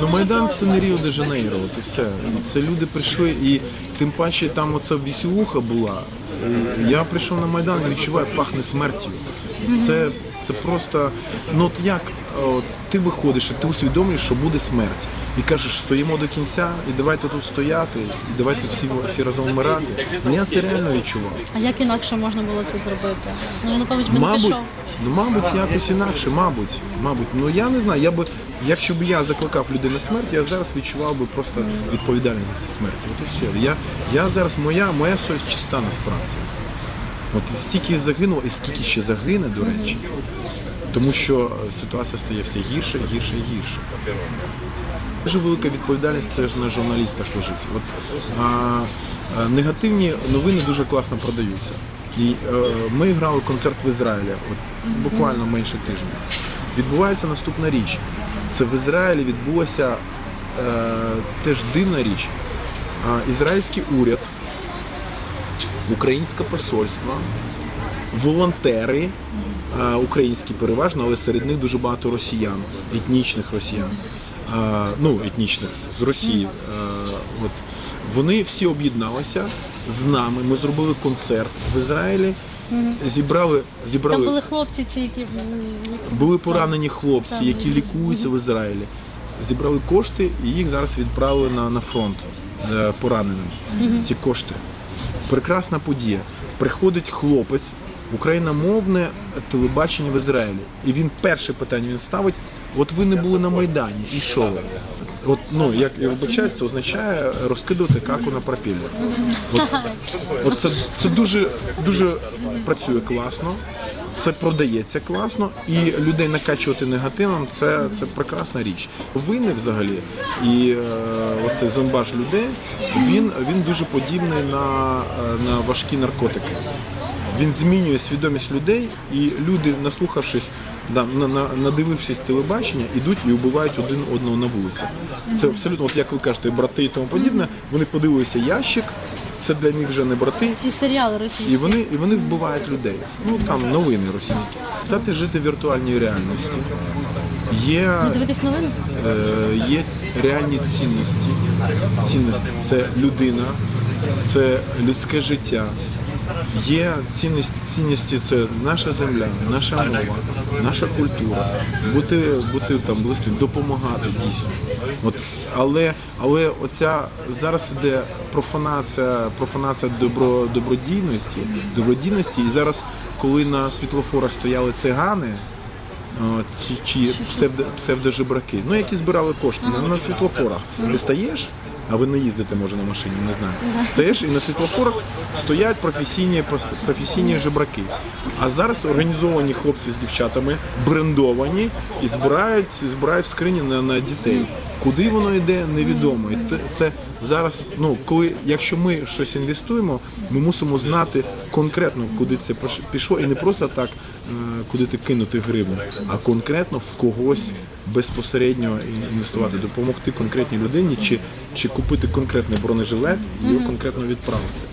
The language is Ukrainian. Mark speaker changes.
Speaker 1: ну Майдан це не Ріо де Жанейро, от і все. Це люди прийшли, і тим паче там оця вісілуха була. Я прийшов на Майдан і відчуваю, пахне смертю. Це, це просто, ну от як от, ти виходиш, і ти усвідомлюєш, що буде смерть. І кажеш, стоїмо до кінця, і давайте тут стояти, і давайте всі, всі разом вмирати. Ну я це реально відчував.
Speaker 2: А як інакше можна було це зробити? Ну Янукович би не
Speaker 1: Мабуть,
Speaker 2: пішов.
Speaker 1: ну мабуть, якось інакше, мабуть, мабуть. Ну я не знаю. Я би, якщо б я закликав людей на смерть, я зараз відчував би просто відповідальність за ці смерті. От і все. Я, я зараз моя, моя совість чиста насправді. От стільки загинуло, і скільки ще загине, до речі. Тому що е, ситуація стає все гірше, гірше і гірше. Дуже велика відповідальність це ж на журналістах лежить. От, а, а, негативні новини дуже класно продаються. І е, ми грали концерт в Ізраїлі, от, буквально менше тижня. Відбувається наступна річ. Це в Ізраїлі відбулася е, теж дивна річ. А, ізраїльський уряд, українське посольство, волонтери, українські переважно, але серед них дуже багато росіян, етнічних росіян. Ну, етнічних з Росії. От. Вони всі об'єдналися з нами. Ми зробили концерт в Ізраїлі, зібрали,
Speaker 2: Там
Speaker 1: зібрали
Speaker 2: були хлопці ці, які
Speaker 1: були поранені хлопці, які лікуються в Ізраїлі. Зібрали кошти і їх зараз відправили на, на фронт е, пораненим. Ці кошти. Прекрасна подія. Приходить хлопець, україномовне телебачення в Ізраїлі. І він перше питання він ставить: от ви не були на Майдані, і що ви? От, ну, як я вибачаюсь, це означає розкидувати каку на пропіллер. От, от це, це дуже, дуже працює класно, це продається класно, і людей накачувати негативом це, це прекрасна річ. Винник взагалі, і е, оцей зомбаж людей, він, він дуже подібний на, е, на важкі наркотики. Він змінює свідомість людей, і люди, наслухавшись, да, на, на, надивившись телебачення, ідуть і вбивають один одного на вулиці. Це абсолютно, от як ви кажете, брати і тому подібне. Вони подивилися ящик, це для них вже не брати.
Speaker 2: ці серіали російські.
Speaker 1: І вони, і вони вбивають людей. Ну там новини російські. Стати жити в віртуальній реальності. Є,
Speaker 2: Не дивитись новини?
Speaker 1: е, є реальні цінності. Цінності це людина, це людське життя. Є цінності, цінності це наша земля, наша мова, наша культура. Бути, бути там близьким, допомагати дійсно. От, але, але оця зараз іде профанація, профанація добро, добродійності, добродійності. І зараз, коли на світлофорах стояли цигани, чи, чи псевдо, псевдожебраки, ну які збирали кошти на світлофорах. Ти стаєш, а ви не їздите, може, на машині, не знаю. Стоїш і на світлофорах стоять професійні, професійні жебраки. А зараз організовані хлопці з дівчатами, брендовані і збирають, збирають в скрині на, на дітей. Куди воно йде, невідомо. І це зараз, ну коли, якщо ми щось інвестуємо, ми мусимо знати конкретно, куди це пішло, і не просто так, е, куди ти кинути гривню, а конкретно в когось безпосередньо інвестувати, допомогти конкретній людині, чи, чи купити конкретний бронежилет і його конкретно відправити.